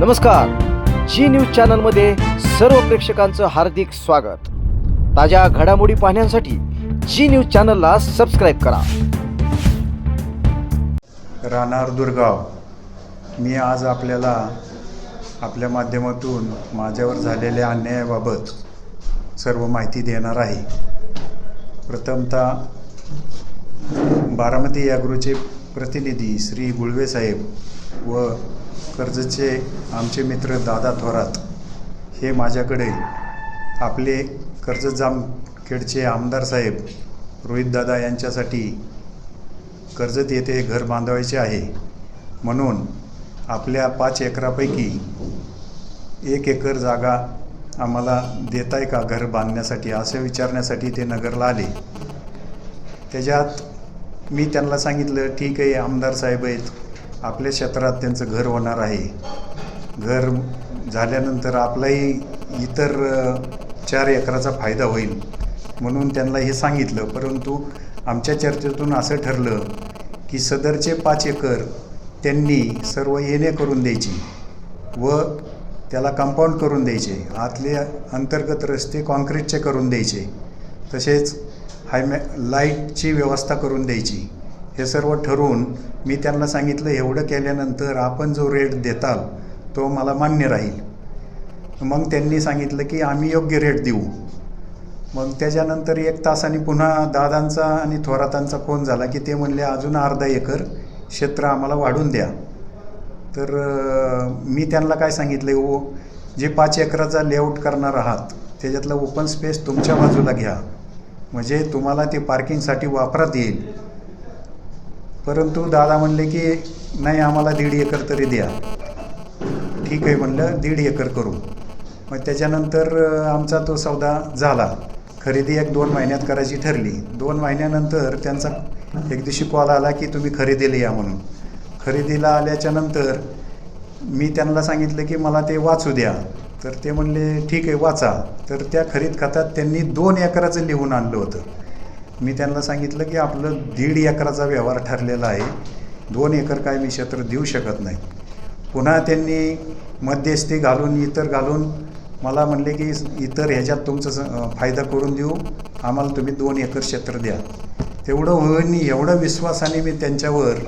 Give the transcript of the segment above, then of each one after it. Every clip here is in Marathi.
नमस्कार. जी न्यूज चॅनलमध्ये सर्व प्रेक्षकांचं हार्दिक स्वागत. ताज्या घडामोडी पाहण्यासाठी जी न्यूज चॅनलला सबस्क्राईब करा. राहणार दुर्गाव. मी आज आपल्याला आपल्या माध्यमातून माझ्यावर झालेल्या अन्यायाबाबत सर्व माहिती देणार आहे. प्रथमतः बारामती यागृचे प्रतिनिधी श्री गुळवे साहेब व कर्जतचे आमचे मित्र दादा थोरात हे माझ्याकडे आपले कर्जत जामखेडचे आमदार साहेब रोहितदादा यांच्यासाठी कर्जत येथे घर बांधवायचे आहे. म्हणून आपल्या पाच एकरापैकी एक एकर जागा आम्हाला देताय का घर बांधण्यासाठी असं विचारण्यासाठी ते नगरला आले. त्याच्यात मी त्यांना सांगितलं ठीक आहे आमदार साहेब आहेत. आपल्या क्षेत्रात त्यांचं घर होणार आहे. घर झाल्यानंतर आपलाही इतर चार एकराचा फायदा होईल म्हणून त्यांना हे सांगितलं. परंतु आमच्या चर्चेतून असं ठरलं की सदरचे पाच एकर त्यांनी सर्व येणे करून द्यायची व त्याला कंपाऊंड करून द्यायचे. आतले अंतर्गत रस्ते कॉन्क्रीटचे करून द्यायचे. तसेच हायमॅ लाईटची व्यवस्था करून द्यायची. हे सर्व ठरवून मी त्यांना सांगितलं एवढं केल्यानंतर आपण जो रेट देताल तो मला मान्य राहील. मग त्यांनी सांगितलं की आम्ही योग्य रेट देऊ. मग त्याच्यानंतर एक तासाने पुन्हा दादांचा आणि थोरातांचा फोन झाला की ते म्हणले अजून अर्धा एकर क्षेत्र आम्हाला वाढून द्या. तर मी त्यांना काय सांगितलं ओ हो, जे पाच एकराचा लेआउट करणार आहात त्याच्यातलं ओपन स्पेस तुमच्या बाजूला घ्या. म्हणजे तुम्हाला ते पार्किंगसाठी वापरात येईल. परंतु दादा म्हणले की नाही आम्हाला दीड एकर तरी द्या. ठीक आहे म्हणलं दीड एकर करू. मग त्याच्यानंतर आमचा तो सौदा झाला. खरेदी एक दोन महिन्यात करायची ठरली. दोन महिन्यानंतर त्यांचा एक दिवशी कॉल आला की तुम्ही खरेदीला या म्हणून. खरेदीला आल्याच्यानंतर मी त्यांना सांगितलं की मला ते वाचू द्या. तर ते म्हणले ठीक आहे वाचा. तर त्या खरीद खात्यात त्यांनी दोन एकराचं लिहून आणलं होतं. मी त्यांना सांगितलं की आपलं दीड एकराचा व्यवहार ठरलेला आहे. दोन एकर काय मी क्षेत्र देऊ शकत नाही. पुन्हा त्यांनी मध्यस्थी घालून इतर घालून मला म्हणले की इतर ह्याच्यात तुमचं फायदा करून देऊ. आम्हाला तुम्ही दोन एकर क्षेत्र द्या. तेवढं होईन एवढं विश्वासाने मी त्यांच्यावर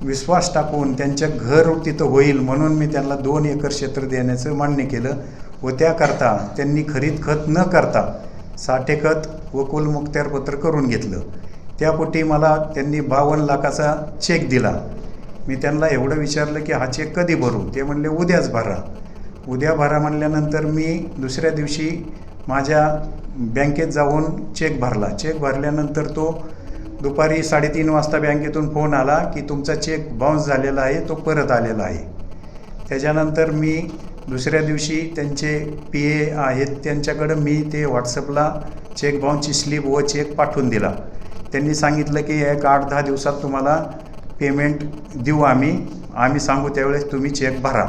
विश्वास टाकून त्यांच्या घर तिथं होईल म्हणून मी त्यांना दोन एकर क्षेत्र देण्याचं मान्य केलं. व त्याकरता त्यांनी खरीद खत न करता साठे खत व कुलमुक्त्यारपत्र करून घेतलं. त्यापोटी मला त्यांनी बावन्न लाखाचा चेक दिला. मी त्यांना एवढं विचारलं की हा चेक कधी भरू? ते म्हणले उद्याच भरा. उद्या भरा म्हणल्यानंतर मी दुसऱ्या दिवशी माझ्या बँकेत जाऊन चेक भरला. चेक भरल्यानंतर तो दुपारी साडेतीन वाजता बँकेतून फोन आला की तुमचा चेक बाउन्स झालेला आहे तो परत आलेला आहे. त्याच्यानंतर मी दुसऱ्या दिवशी त्यांचे पी ए आहेत त्यांच्याकडं मी ते व्हॉट्सअपला चेक बाउन्सची स्लिप व चेक पाठवून दिला. त्यांनी सांगितलं की एक आठ दहा दिवसात तुम्हाला पेमेंट देऊ आम्ही. आम्ही सांगू त्यावेळेस तुम्ही चेक भरा.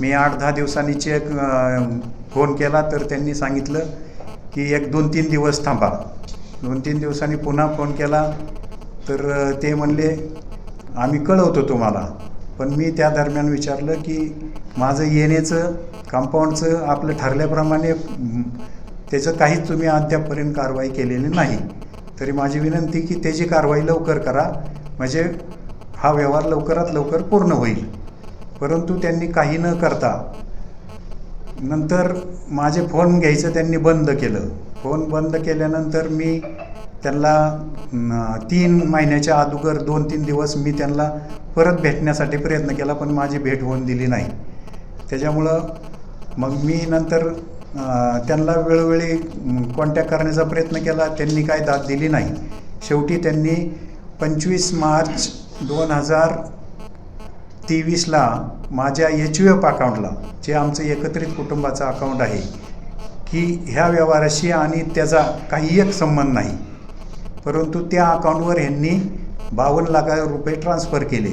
मी आठ दहा दिवसांनी चेक फोन केला तर त्यांनी सांगितलं की एक दोन तीन दिवस थांबा. दोन तीन दिवसांनी पुन्हा फोन केला तर ते म्हणले आम्ही कळवतो तुम्हाला. पण मी त्या दरम्यान विचारलं की माझं येण्याचं कंपाऊंडचं आपलं ठरल्याप्रमाणे त्याचं काहीच तुम्ही अद्यापपर्यंत कारवाई केलेली नाही. तरी माझी विनंती की त्याची कारवाई लवकर करा म्हणजे हा व्यवहार लवकरात लवकर पूर्ण होईल. परंतु त्यांनी काही न करता नंतर माझे फोन घ्यायचं त्यांनी बंद केलं. फोन बंद केल्यानंतर मी त्यांना तीन महिन्याच्या अगोदर दोन तीन दिवस मी त्यांना परत भेटण्यासाठी प्रयत्न केला पण माझी भेट होऊन दिली नाही. त्याच्यामुळं मग मी नंतर त्यांना वेळोवेळी कॉन्टॅक्ट करण्याचा प्रयत्न केला. त्यांनी काय दाद दिली नाही. शेवटी त्यांनी पंचवीस मार्च दोन हजार तेवीसला माझ्या एच यू एफ अकाउंटला जे आमचं एकत्रित कुटुंबाचं अकाउंट आहे की ह्या व्यवहाराशी आणि त्याचा काही एक संबंध नाही. परंतु त्या अकाउंटवर ह्यांनी बावन्न लाख रुपये ट्रान्सफर केले.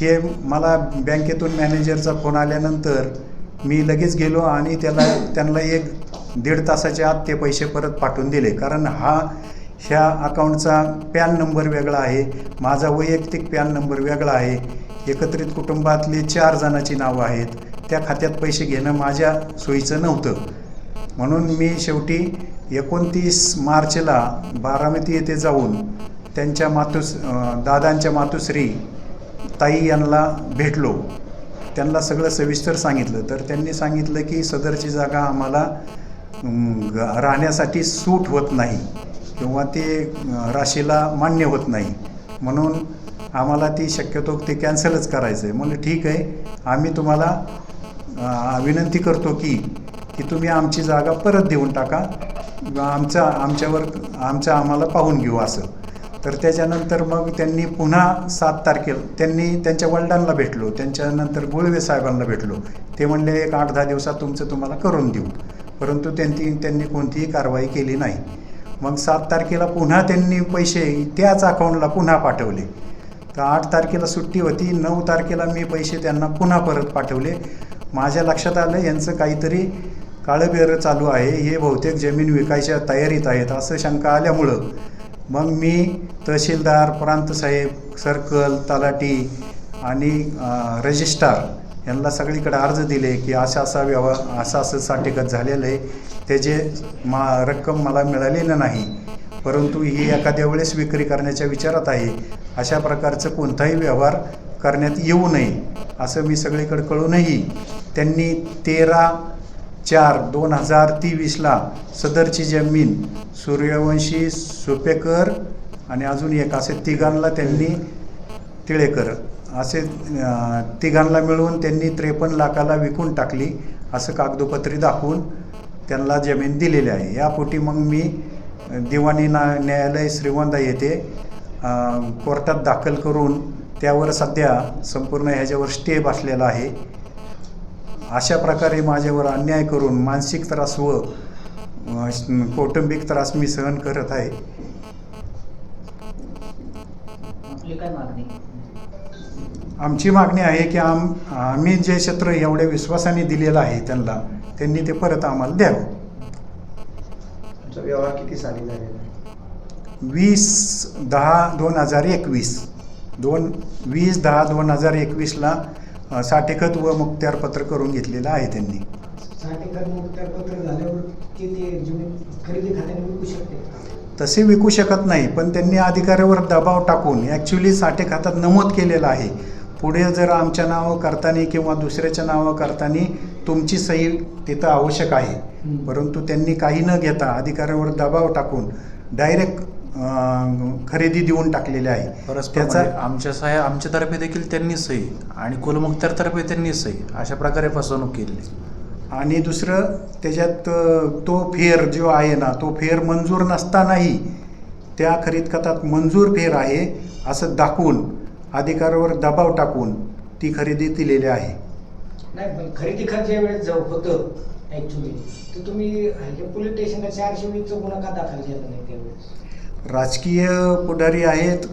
हे मला बँकेतून मॅनेजरचा फोन आल्यानंतर मी लगेच गेलो आणि त्याला त्यांना एक दीड तासाच्या आत ते पैसे परत पाठवून दिले. कारण हा ह्या अकाउंटचा पॅन नंबर वेगळा आहे. माझा वैयक्तिक पॅन नंबर वेगळा आहे. एकत्रित कुटुंबातली चार जणांची नावं आहेत. त्या खात्यात पैसे घेणं माझ्या सोयीचं नव्हतं. म्हणून मी शेवटी एकोणतीस मार्चला बारामती येथे जाऊन त्यांच्या मातुस दादांच्या मातुश्री ताई यांना भेटलो. त्यांना सगळं सविस्तर सांगितलं. तर त्यांनी सांगितलं की सदरची जागा आम्हाला ग- राहण्यासाठी सूट होत नाही किंवा ते राशीला मान्य होत नाही. म्हणून आम्हाला ती शक्यतो ते कॅन्सलच करायचं आहे म्हणलं ठीक आहे. आम्ही तुम्हाला विनंती करतो की की तुम्ही आमची जागा परत देऊन टाका आमचा आमच्यावर आमचं आम्हाला पाहून घेऊ असं. तर त्याच्यानंतर मग त्यांनी पुन्हा सात तारखेला त्यांनी त्यांच्या वडिलांना भेटलो त्यांच्यानंतर गुळवे साहेबांना भेटलो. ते म्हणले एक आठ दहा दिवसात तुमचं तुम्हाला करून देऊ. परंतु त्यांनी त्यांनी कोणतीही कारवाई केली नाही. मग सात तारखेला पुन्हा त्यांनी पैसे त्याच अकाउंटला पुन्हा पाठवले. तर आठ तारखेला सुट्टी होती नऊ तारखेला मी पैसे त्यांना पुन्हा परत पाठवले. माझ्या लक्षात आलं यांचं काहीतरी काळंबेरं चालू आहे. हे बहुतेक जमीन विकायच्या तयारीत आहेत असं शंका आल्यामुळं. मग मी तहसीलदार प्रांतसाहेब सर्कल तलाठी आणि रजिस्ट्रार यांना सगळीकडे अर्ज दिले की असा असा व्यवहार असं असं साठेकत झालेलं आहे. त्याचे मा रक्कम मला मिळालेलं नाही. परंतु ही एखाद्या वेळेस विक्री करण्याच्या विचारात आहे. अशा प्रकारचं कोणताही व्यवहार करण्यात येऊ नये असं मी सगळीकडे कळूनही त्यांनी तेरा चार दोन हजार तेवीसला सदरची जमीन सूर्यवंशी सुपेकर आणि अजून एक असे तिघांना त्यांनी तिळेकर असे तिघांना मिळून त्यांनी त्रेपन्न लाखाला विकून टाकली असं कागदोपत्री दाखवून त्यांना जमीन दिलेली आहे. यापोटी मग मी दिवाणी ना न्यायालय श्रीवंदा येथे कोर्टात दाखल करून त्यावर सध्या संपूर्ण ह्याच्यावर स्टे बसलेला आहे. अशा प्रकारे माझ्यावर अन्याय करून मानसिक त्रास व कौटुंबिक त्रास मी सहन करत आहे. आपली काय मागणी? आमची मागणी आहे की आम आम्ही जे क्षेत्र एवढ्या विश्वासाने दिलेलं आहे त्यांना त्यांनी ते परत आम्हाला द्यावं. व्यवहार किती साली झालेला आहे? वीस दहा दोन हजार एकवीस. दोन वीस दहा दोन हजार एकवीसला साठेखत व मुक्त्यारपत्र करून घेतलेलं आहे त्यांनी. साठेकर मुक्तारपत्र झाल्यावर ते ते जमीन खरेदी खात्याने विकू शकते? तसे विकू शकत नाही पण त्यांनी अधिकाऱ्यावर दबाव टाकून ॲक्च्युली साठे खात्यात नमूद केलेलं आहे. पुढे जर आमच्या नावं करताना किंवा दुसऱ्याच्या नावं करताना तुमची सही तिथं आवश्यक आहे. परंतु त्यांनी काही न घेता अधिकाऱ्यावर दबाव टाकून डायरेक्ट खरेदी देऊन टाकलेली आहे. त्याचा आमच्या सह्या आमच्यातर्फे देखील त्यांनी सही. आणि कुलमुक्तारतर्फे त्यांनी सही. अशा प्रकारे फसवणूक केली आणि दुसरं त्याच्यात तो फेर जो आहे ना तो फेर मंजूर नसतानाही त्या खरीद खतात मंजूर फेर आहे असं दाखवून अधिकाऱ्यावर दबाव टाकून ती खरेदी दिलेली आहे. नाही खरेदी खत ज्या वेळेस जाऊ होतं ऍक्च्युली तर तुम्ही पोलीस स्टेशनला चारशे वीसचा गुन्हा का दाखल केला नाही त्यावेळेस? राजकीय पुढारी आहेत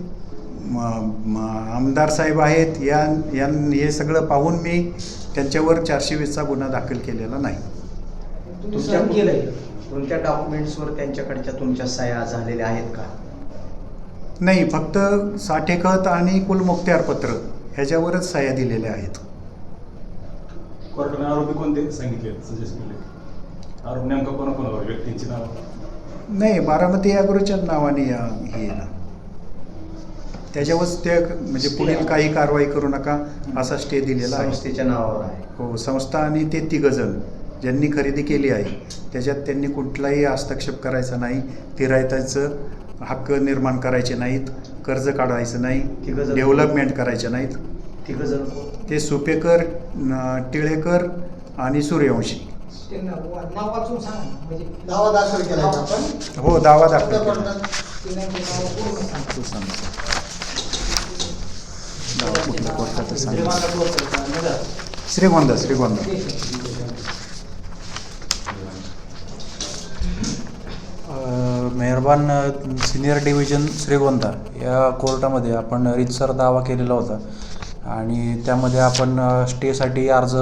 आमदार साहेब आहेत या यां हे सगळं पाहून मी त्यांच्यावर चारशे वीसचा गुन्हा दाखल केलेला नाही. तुमच्या सहन केलंय? तुमच्या डॉक्युमेंट्सवर त्यांच्याकडच्या तुमच्या सह्या झालेल्या आहेत का? नाही फक्त साठेखत आणि कुलमुक्त्यारपत्र ह्याच्यावरच सह्या दिलेल्या आहेत. कोर्टाने आरोपी कोणते सांगितले सजेस्ट केले. आरोप नेमका कोणाकोणावर व्यक्तींची नाव? नाही बारामती अॅग्रोच्याच नावाने अ, हे ना. त्याच्यावरच त्या म्हणजे पुढील काही कारवाई करू नका असा स्टे दिलेला आहे. संस्थेच्या नावावर आहे. हो संस्था आणि ते तिघजण ज्यांनी खरेदी केली आहे त्याच्यात त्यांनी कुठलाही हस्तक्षेप करायचा नाही तिरायताचं हक्क निर्माण करायचे नाहीत कर्ज काढायचं नाही तिघंजण- डेव्हलपमेंट करायचे नाहीत. तिघ जण कोण? ते सुपेकर न- टिळेकर आणि सूर्यवंशी. नाव नाव वाचून सांगा म्हणजे दावा दाखल केला आपण. हो दावा दाखल ते सांगा. कुठल्या सांग श्रीगोंदा श्रीगोंदा अ, मेहरबान सिनियर डिव्हिजन श्रीगोंदा. या कोर्टामध्ये आपण रीतसर दावा केलेला होता. आणि त्यामध्ये आपण स्टेसाठी अर्ज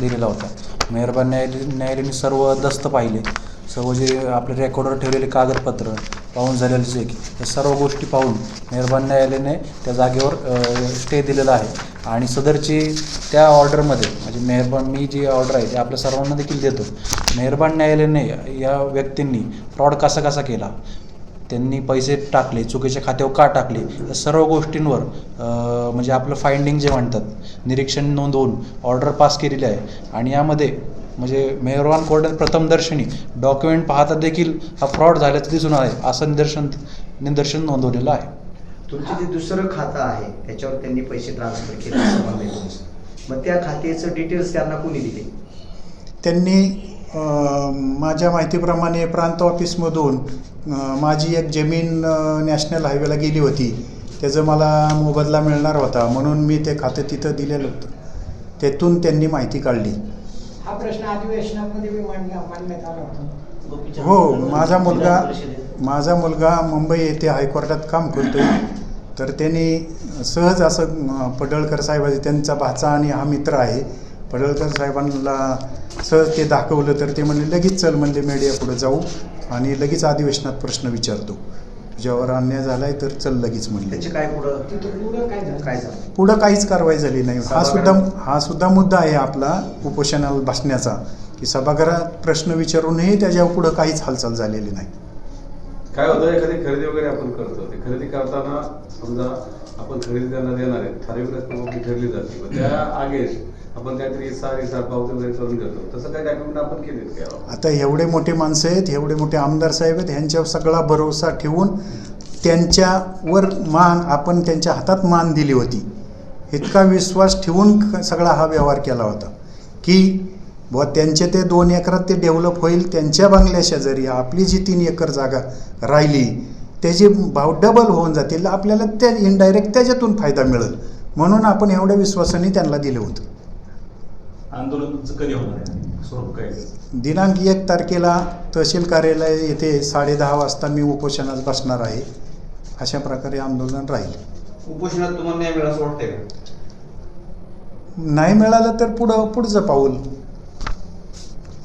दिलेला होता. मेहरबान न्यायालय न्यायालयाने सर्व दस्त पाहिले. सर्व जे आपले रेकॉर्डवर ठेवलेले कागदपत्र पाहून झालेले चेक या सर्व गोष्टी पाहून मेहरबान न्यायालयाने त्या जागेवर स्टे दिलेला आहे. आणि सदरची त्या ऑर्डरमध्ये म्हणजे मेहरबान मी जी ऑर्डर आहे ती आपल्या सर्वांना देखील देतो. मेहरबान न्यायालयाने या व्यक्तींनी फ्रॉड कसा कसा केला? त्यांनी पैसे टाकले चुकीच्या खात्यावर का टाकले? या सर्व गोष्टींवर म्हणजे आपलं फाइंडिंग जे म्हणतात निरीक्षण नोंदवून ऑर्डर पास केलेली आहे. आणि यामध्ये म्हणजे मेहरबान कोर्टात प्रथमदर्शनी डॉक्युमेंट पाहता देखील हा फ्रॉड झाल्याचं दिसून आहे असं निदर्शन निदर्शन नोंदवलेलं आहे. तुमचे जे दुसरं खातं आहे त्याच्यावर त्यांनी पैसे ट्रान्सफर केले मग त्या खात्याचं डिटेल्स त्यांना कोणी दिले? त्यांनी माझ्या माहितीप्रमाणे प्रांत ऑफिसमधून माझी एक जमीन नॅशनल हायवेला गेली होती. त्याचं मला मोबदला मिळणार होता म्हणून मी ते खातं तिथं दिलेलं होतं. त्यातून त्यांनी माहिती काढली. हा प्रश्न अधिवेशनामध्ये मी मांडला मांडण्यात आला होता. हो माझा मुलगा माझा मुलगा मुंबई येथे हायकोर्टात काम करतोय. तर त्यांनी सहज असं पडळकर साहेब त्यांचा भाचा आणि हा मित्र आहे. पडळकर साहेबांना सहज ते दाखवलं तर ते म्हणले लगेच चल म्हणले मीडिया पुढे जाऊ आणि लगेच अधिवेशनात प्रश्न विचारतो. तुझ्यावर अन्याय झालाय तर चल लगेच म्हणले. त्याचे काय पुढं? तिथं पुढं काय झालं? काय झालं? पुढं काहीच कारवाई झाली नाही. हा सुद्धा हा सुद्धा मुद्दा आहे आपला उपोषणाला बसण्याचा की सभागृहात प्रश्न विचारूनही त्याच्यावर पुढं काहीच हालचाल झालेली नाही. काय होतं एखादी खरेदी वगैरे आपण करतो. ते खरेदी करताना समजा आपण खरेदी त्यांना देणार आहे ठराविक रक्कम आपली ठरली जाते. व त्या आगेच आपण काहीतरी इसार इसार पावती वगैरे करून घेतो. तसं काही डॉक्युमेंट आपण केलेत का? आता एवढे मोठे माणसं आहेत एवढे मोठे आमदार साहेब आहेत ह्यांच्यावर सगळा भरोसा ठेवून त्यांच्यावर मान आपण त्यांच्या हातात मान दिली होती. इतका विश्वास ठेवून सगळा हा व्यवहार केला होता. की बुवा त्यांचे ते दोन एकरात ते डेव्हलप होईल त्यांच्या बंगल्या शेजारी आपली जी तीन एकर जागा राहिली त्याचे भाव डबल होऊन जातील आपल्याला त्या इनडायरेक्ट त्याच्यातून फायदा मिळेल. म्हणून आपण एवढ्या विश्वासाने त्यांना दिलं होतं. आंदोलन कधी होणार स्वरूप काय? दिनांक एक तारखेला तहसील कार्यालय येथे साडेदहा वाजता मी उपोषणास बसणार आहे. अशा प्रकारे आंदोलन राहील. उपोषणात तुम्हाला न्याय मिळाला असं वाटतंय का? नाही मिळालं तर पुढं पुढचं पाऊल.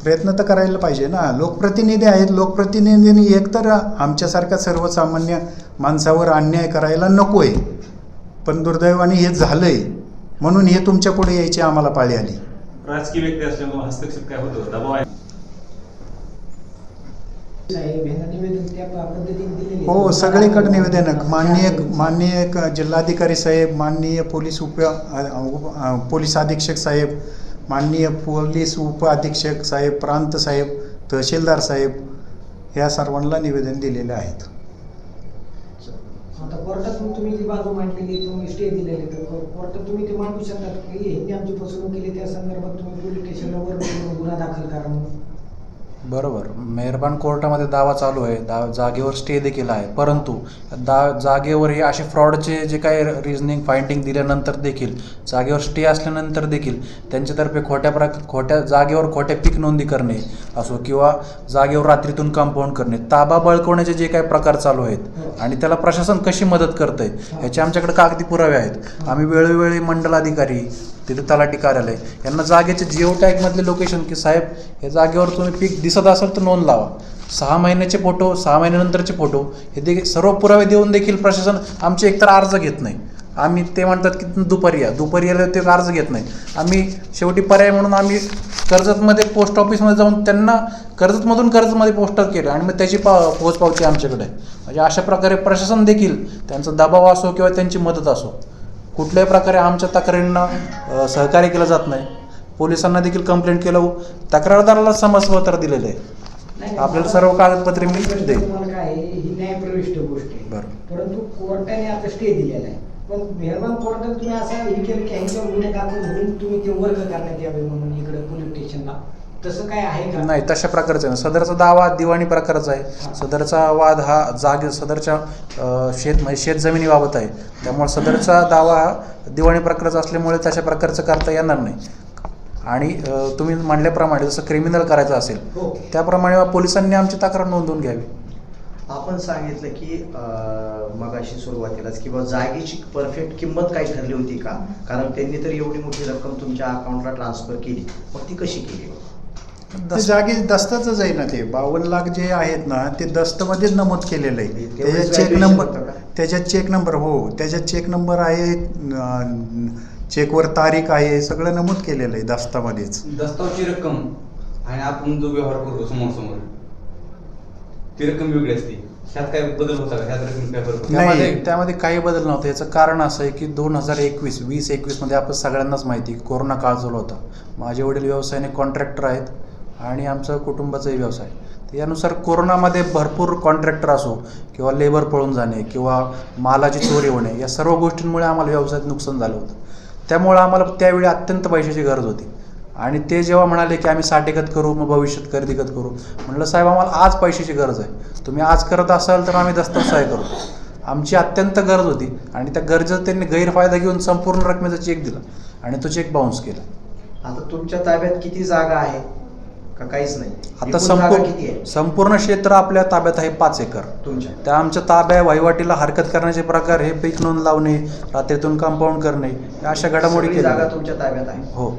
प्रयत्न तर करायला पाहिजे ना. लोकप्रतिनिधी आहेत. लोकप्रतिनिधींनी एकतर आमच्यासारख्या सर्वसामान्य माणसावर अन्याय करायला नको आहे पण दुर्दैवाने हे झालंय. म्हणून हे तुमच्यापुढे यायची आम्हाला पाळी आली. राजकीय व्यक्ती असल्यामुळे हस्तक्षेप काय होतं? दबाव आहे? दिलेले हो सगळीकडे निवेदन माननीय माननीय क- जिल्हाधिकारी साहेब माननीय पोलीस उप पोलीस अधीक्षक साहेब माननीय पोलीस उपअधीक्षक साहेब प्रांत साहेब तहसीलदार साहेब ह्या सर्वांना निवेदन दिलेले आहेत. आता कोर्टात मग तुम्ही जी बाजू मांडलेली तुम्ही स्टे दिलेली तर कोर्टात तुम्ही ते मांडू शकतात की ह्यांनी आमची फसवणूक केली त्या संदर्भात तुम्ही पोलीस स्टेशनला वर गुन्हा दाखल करा म्हणून. बरोबर. मेहरबान कोर्टामध्ये दावा चालू आहे. दा जागेवर स्टे देखील आहे. परंतु दा जागेवर हे असे फ्रॉडचे जे काही रिझनिंग फाइंडिंग दिल्यानंतर देखील जागेवर स्टे असल्यानंतर देखील त्यांच्यातर्फे खोट्या प्रक खोट्या जागेवर खोट्या पीक नोंदी करणे असो किंवा जागेवर रात्रीतून कंपाऊंड करणे ताबा बळकवण्याचे जे काही प्रकार चालू आहेत आणि त्याला प्रशासन कशी मदत करतं आहे ह्याचे आमच्याकडे कागदी पुरावे आहेत. आम्ही वेळोवेळी मंडलाधिकारी तिथे तलाठी कार्यालय. यांना जागेचे जिओ टॅगमधले लोकेशन की साहेब या जागेवर तुम्ही पीक दिसत असेल तर नोंद लावा. सहा महिन्याचे फोटो सहा महिन्यानंतरचे फोटो हे देखील सर्व पुरावे देऊन देखील प्रशासन आमचे एकतर अर्ज घेत नाही. आम्ही ते म्हणतात की दुपारी या. दुपारी यायला ते अर्ज घेत नाही. आम्ही शेवटी पर्याय म्हणून आम्ही कर्जतमध्ये पोस्ट ऑफिसमध्ये जाऊन त्यांना कर्जतमधून कर्जतमध्ये पोस्टर केलं आणि मग त्याची पा पोचपावती आमच्याकडे. म्हणजे अशा प्रकारे प्रशासन देखील त्यांचा दबाव असो किंवा त्यांची मदत असो. कुठल्याही प्रकारे आमच्या तक्रारींना सहकार्य केलं जात नाही. पोलिसांना देखील कंप्लेंट केलं. तक्रारदाराला समजपत्र दिलेलं आहे. आपल्याला सर्व कागदपत्रे मी आहे बरं. परंतु कोर्टाने आता स्टे दिलेला आहे. पण मेहरबान कोर्टाने तुम्ही असं हे केलं की गुन्हे दाखल होऊन तुम्ही ते वर्ग करण्यात यावे म्हणून इकडे पोलीस स्टेशनला तसं काय आहे का? नाही तशा प्रकारचं नाही सदरचा दावा दिवाणी प्रकारचा आहे. सदरचा वाद हा जागे सदरच्या शेत म्हणजे शेत जमिनीबाबत आहे. त्यामुळे सदरचा दावा हा दिवाणी प्रकारचा असल्यामुळे तशा प्रकारचं करता येणार नाही. आणि तुम्ही म्हणल्याप्रमाणे जसं क्रिमिनल करायचं असेल हो. त्याप्रमाणे पोलिसांनी आमची तक्रार नोंदवून घ्यावी. आपण सांगितलं की मगाशी सुरुवातीलाच की बा जागेची परफेक्ट किंमत काय ठरली होती का? कारण त्यांनी तर एवढी मोठी रक्कम तुमच्या अकाउंटला ट्रान्सफर केली. मग ती कशी केली? ते जागी दस्ताच आहे ना ते. बावन्न लाख जे आहेत ना ते दस्तमध्येच नमूद केलेलं आहे. त्याच्यात चेक नंबर? त्याच्यात चेक नंबर हो. त्याच्यात चेक नंबर आहे चेकवर तारीख आहे सगळं नमूद केलेलं आहे दस्तामध्येच. दस्तावची रक्कम आणि आपण जो व्यवहार करतो समोर समोर ती रक्कम वेगळी असते. ह्यात काय बदल होता का? ह्यात रक्कम काय फरक होता? नाही. त्यामध्ये त्यामध्ये काही बदल नव्हता. याचं कारण असं आहे की दोन हजार एकवीस वीस एकवीसमध्ये आपण सगळ्यांनाच माहिती कोरोना काळ चालू होता. माझे वडील व्यवसायाने कॉन्ट्रॅक्टर आहेत. आणि आमचं कुटुंबाचाही व्यवसाय. तर यानुसार कोरोनामध्ये भरपूर कॉन्ट्रॅक्टर असो किंवा लेबर पळून जाणे किंवा मालाची चोरी होणे या सर्व गोष्टींमुळे आम्हाला व्यवसायात नुकसान झालं होतं. त्यामुळं आम्हाला त्यावेळी अत्यंत पैशाची गरज होती. आणि ते जेव्हा म्हणाले की आम्ही साठेकत करू मग भविष्यात खरेदीकत करू म्हणलं साहेब आम्हाला आज पैशाची गरज आहे. तुम्ही आज करत असाल तर आम्ही दस्ताव सहाय करतो आमची अत्यंत गरज होती आणि त्या गरजेचा त्यांनी गैरफायदा घेऊन संपूर्ण रकमेचा चेक दिला आणि तो चेक बाउन्स केला. आता तुमच्या ताब्यात किती जागा आहे का काहीच नाही. आता एकूण जागा किती संपूर्ण आहे? संपूर्ण क्षेत्र आपल्या ताब्यात आहे पाच एकर. तुमच्या. त्या आमच्या ताब्या वहिवाटीला हरकत करण्याचे प्रकार हे पीक नोंद लावणे रात्रीतून कंपाऊंड करणे या अशा घडामोडी सगळी जागा तुमच्या ताब्यात आहे. हो.